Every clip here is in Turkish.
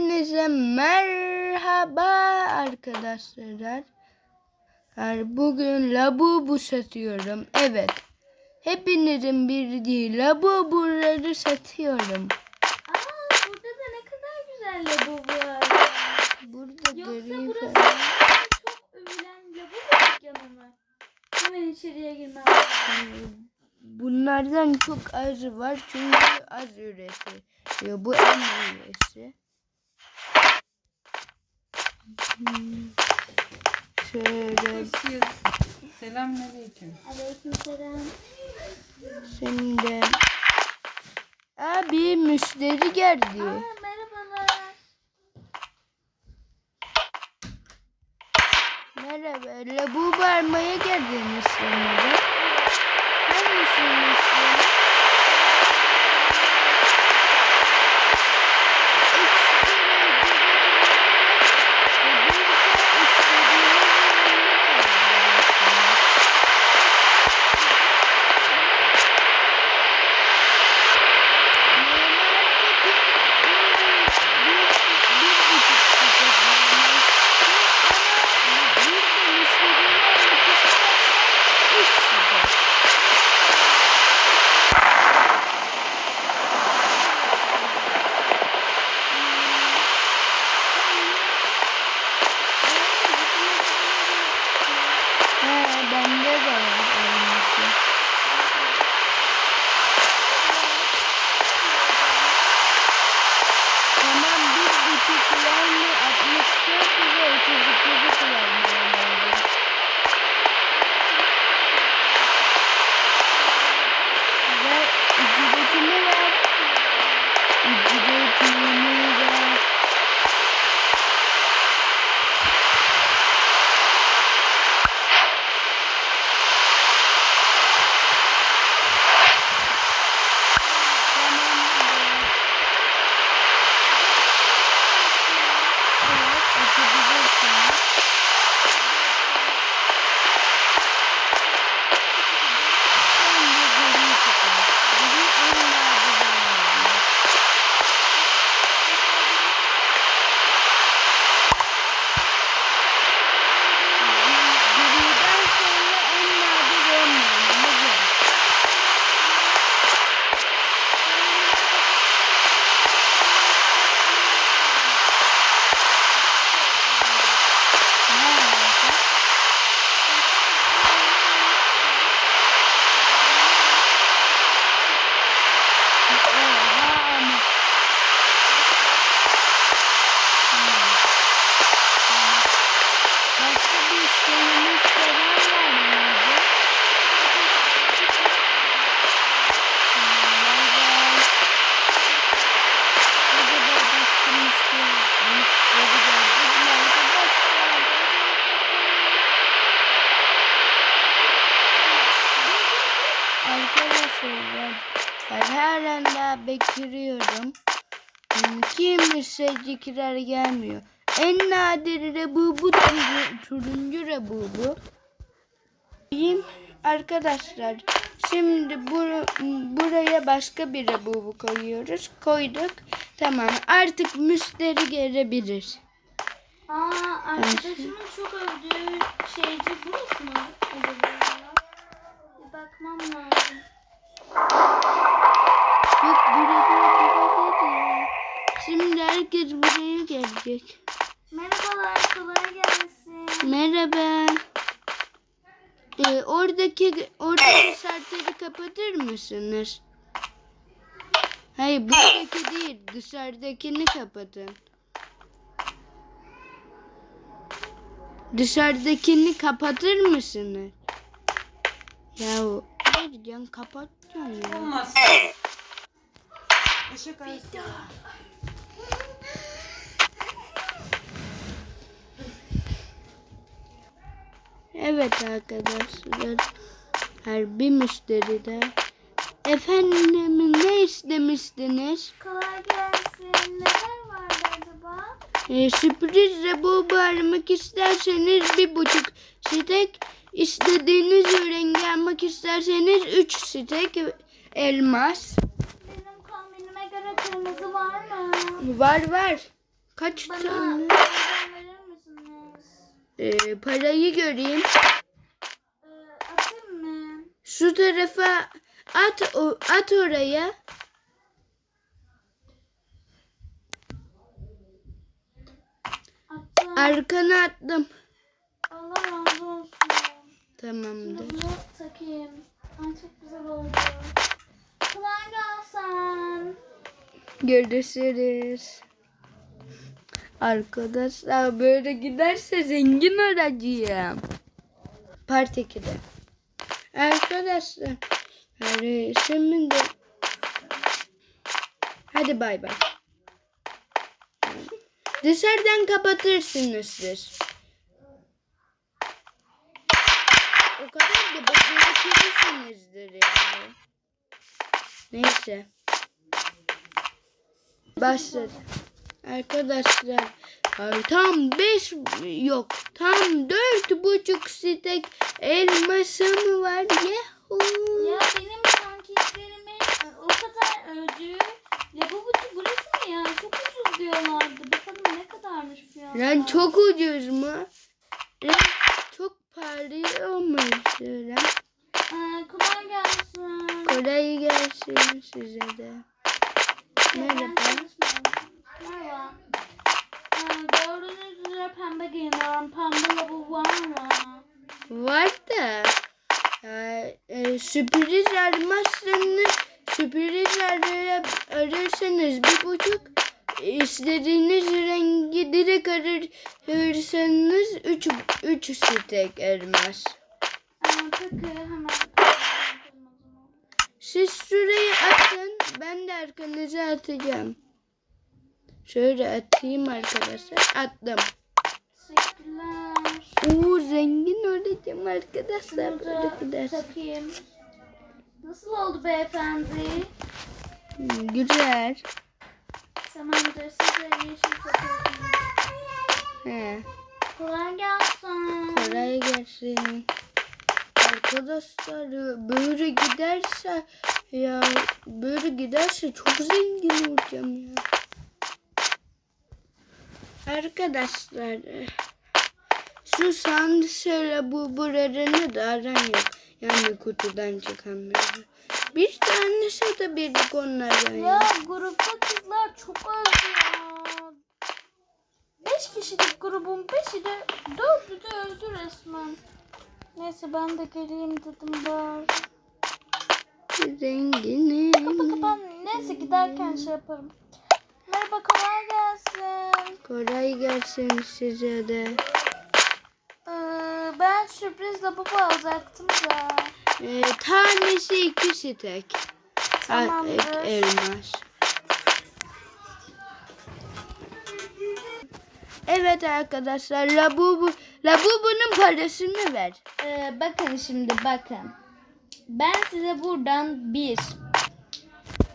Hepinize merhaba arkadaşlar. Bugün labubu satıyorum. Evet. Hepinizin bildiği labubuları satıyorum. Aa burada da ne kadar güzel lavabo var. Burada Yoksa gri burası falan. çok övülen lavabo dükkanı mı? Hemen içeriye girmem lazım. Bunlardan çok az var çünkü az üretiyor. Bu en iyisi. Şöyle. Selamünaleyküm. Aleykümselam. şimdi abi müşteri geldi. Aa merhabalar. Merhaba, labubu almaya geldiniz sanırım. Hangisini istiyorsunuz? Ben halen daha bekliyorum. Hmm, Kimse zikrer gelmiyor. En nadir rebubu tur- turuncu rebubu. Arkadaşlar. Şimdi bur buraya başka bir rebubu koyuyoruz. Koyduk. Tamam. Artık müşteri gelebilir. Aa arkadaşımın çok övdüğü şeyci burası mı? Bakmam lazım. Şimdi herkes buraya gelecek. Merhabalar kolay gelsin. Merhaba. Ee, oradaki oradaki şartları kapatır mısınız? Hayır buradaki değil dışarıdakini kapatın. Dışarıdakini kapatır mısınız? Ya hayır can kapatacaksın ya. Olmaz. Işık arası. Evet arkadaşlar. Her bir müşteri de. Efendim ne istemiştiniz? Kolay gelsin. Neler vardı acaba? Ee, sürpriz rebubu aramak isterseniz bir buçuk stek. istediğiniz rengi almak isterseniz üç stek elmas. Göre kırmızı var mı? Var var. Kaç Bana tane? televizyon verir misiniz? Ee, parayı göreyim. Ee, atayım mı? Şu tarafa at o, at oraya. Attım. Arkana attım. Allah razı olsun. Tamamdır. Şimdi bunu takayım. Ay çok güzel oldu. Kolay gelsin. Görüşürüz. Arkadaşlar böyle giderse zengin olacağım. Part 2'de. Arkadaşlar. Şimdi Hadi bay bay. Dışarıdan kapatırsınız siz. O kadar da beceriksizsinizdir yani. Neyse. Başladı. Arkadaşlar tam 5 yok tam dört buçuk stek elmasım var Yahoo. Ya benim pankeklerimi e, o kadar öldü. Ya bu buçuk burası mı ya? Çok ucuz diyorlardı. Bakalım ne kadarmış fiyatı. Lan çok ucuz mu? Lan çok pahalı olmuş lan. Ee, kolay gelsin. Kolay gelsin size de. Merhaba. Merhaba. Ee, gördüğünüz üzere pembe giyiniyorum. Pembe lavabo var mı? Var da e, e, sürpriz armazsanız sürpriz arar, ararsanız bir buçuk istediğiniz rengi direkt ararsanız üç, üç stek elmas. Ee, peki hemen. Siz şuraya atın ben de arkanıza atacağım. Şöyle atayım arkadaşlar. Attım. Teşekkürler. Oo zengin olacağım arkadaşlar. Şunu Böyle takayım. Nasıl oldu beyefendi? Güzel. Tamamdır. Siz de yeşil takıyorsunuz. He. Kolay gelsin. Kolay gelsin. Arkadaşlar böyle giderse ya böyle giderse çok zengin olacağım ya. Arkadaşlar şu sandviçle bu buralarını da aran yok. Yani kutudan çıkanları. Bir tanesi de birlik onlardan. Ya Ya. grupta kızlar çok az ya. Beş kişilik grubun beşi de dördü de öldü resmen. Neyse ben de geleyim dedim bari. Zenginim. Kapa kapa. Neyse giderken şey yaparım. Merhaba kolay gelsin. Kolay gelsin size de. Ee, ben sürpriz lavabo alacaktım da. Ee, tanesi iki stek. Tamamdır. ek- elmas. Evet arkadaşlar Labubu Labubu'nun parasını ver. Ee, bakın şimdi bakın. Ben size buradan bir.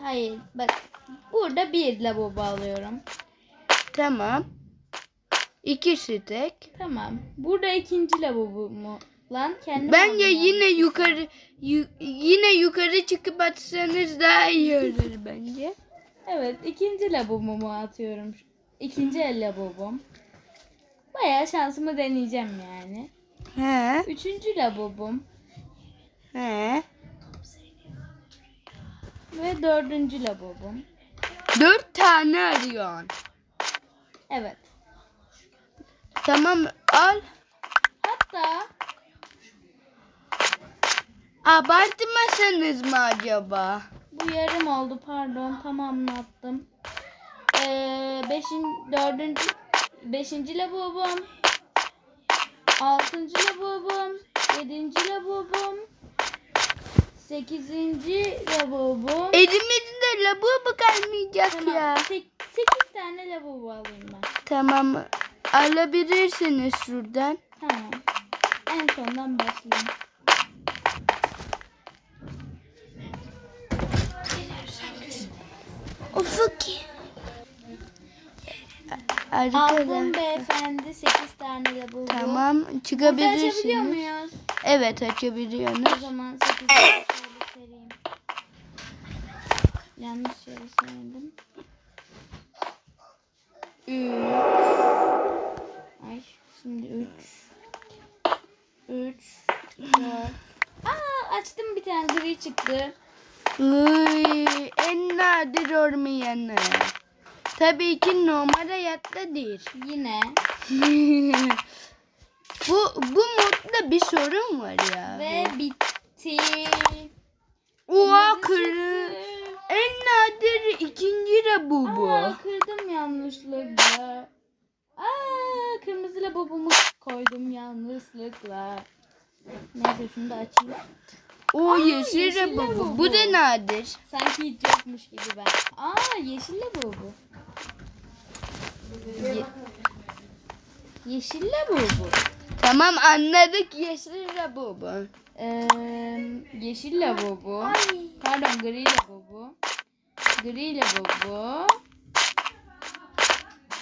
Hayır bak. Burada bir lavabo alıyorum. Tamam. İki stek. Tamam. Burada ikinci lavabo mu? Lan kendim Bence yani. yine yukarı yu- yine yukarı çıkıp atsanız daha iyi olur bence. Evet ikinci lavabomu atıyorum. İkinci el lavabom. Bayağı şansımı deneyeceğim yani. He. Üçüncü lavabom. He. Ve dördüncü lavabom. Dört tane arıyorsun. Evet. Tamam al. Hatta Abartmasanız mı acaba? bu yarım oldu pardon tamamlattım. Ee, beşin, dördüncü, beşinci lavabom. Altıncı lavabom. Yedinci lavabom. Sekizinci lavabom. Elimizde labubu kalmayacak Tamam. ya. sek- sekiz tane lavabo alayım ben. Tamam. Alabilirsiniz şuradan. Tamam. En sondan başlayayım. Ufuk. Aldım beyefendi 8 tane lavabo. Tamam Burada açabiliyor çıkabilirsiniz. muyuz? Evet O açabiliyorsunuz. zaman 8 tane sereyim. Yanlış yere serdim. Üç. Ay şimdi üç. Üç. Dört. Aa açtım bir tane gri çıktı. Iy, en nadir olmayanı. Tabii ki normal hayatta değil. Yine. bu bu modda bir sorun var ya. Ve bitti. Oha kırı. En nadir ikinci de bu bu. Aa, kırdım yanlışlıkla. Aa, kırmızı lavabomu koydum yanlışlıkla. Neyse şunu da açayım. O yeşil yeşil bu. Bu, bu. bu da nadir. Sanki hiç yokmuş gibi ben. Aa yeşil lavabo. Ye- yeşil lavabo. Tamam anladık yeşil bu bu. Ee, yeşil lavabo. Pardon gri lavabo. Gri lavabo.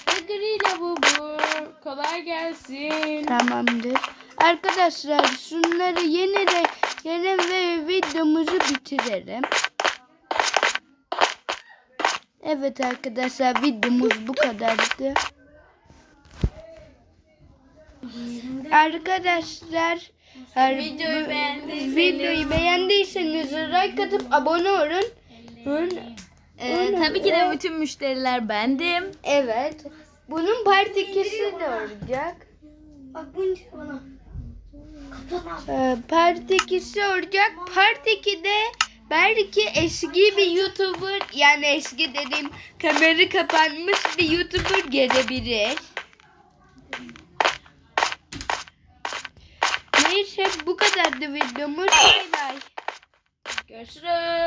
Ve gri lavabo. Kolay gelsin. Tamamdır. Arkadaşlar şunları yenile gelin ve videomuzu bitirelim. Evet arkadaşlar videomuz bu kadardı. Arkadaşlar her- Videoyu beğendiyseniz- videoyu beğendiyseniz like atıp abone olun. Olun. Ee, tabii ki de bütün müşteriler bendim. Evet. Bunun part 2'si de olacak. Bak bunu bana. Ee, part 2'si olacak. Part 2'de belki eski bir YouTuber yani eski dediğim kamerayı kapanmış bir YouTuber gelebilir. Neyse bu kadardı videomuz. Bay bay. Görüşürüz.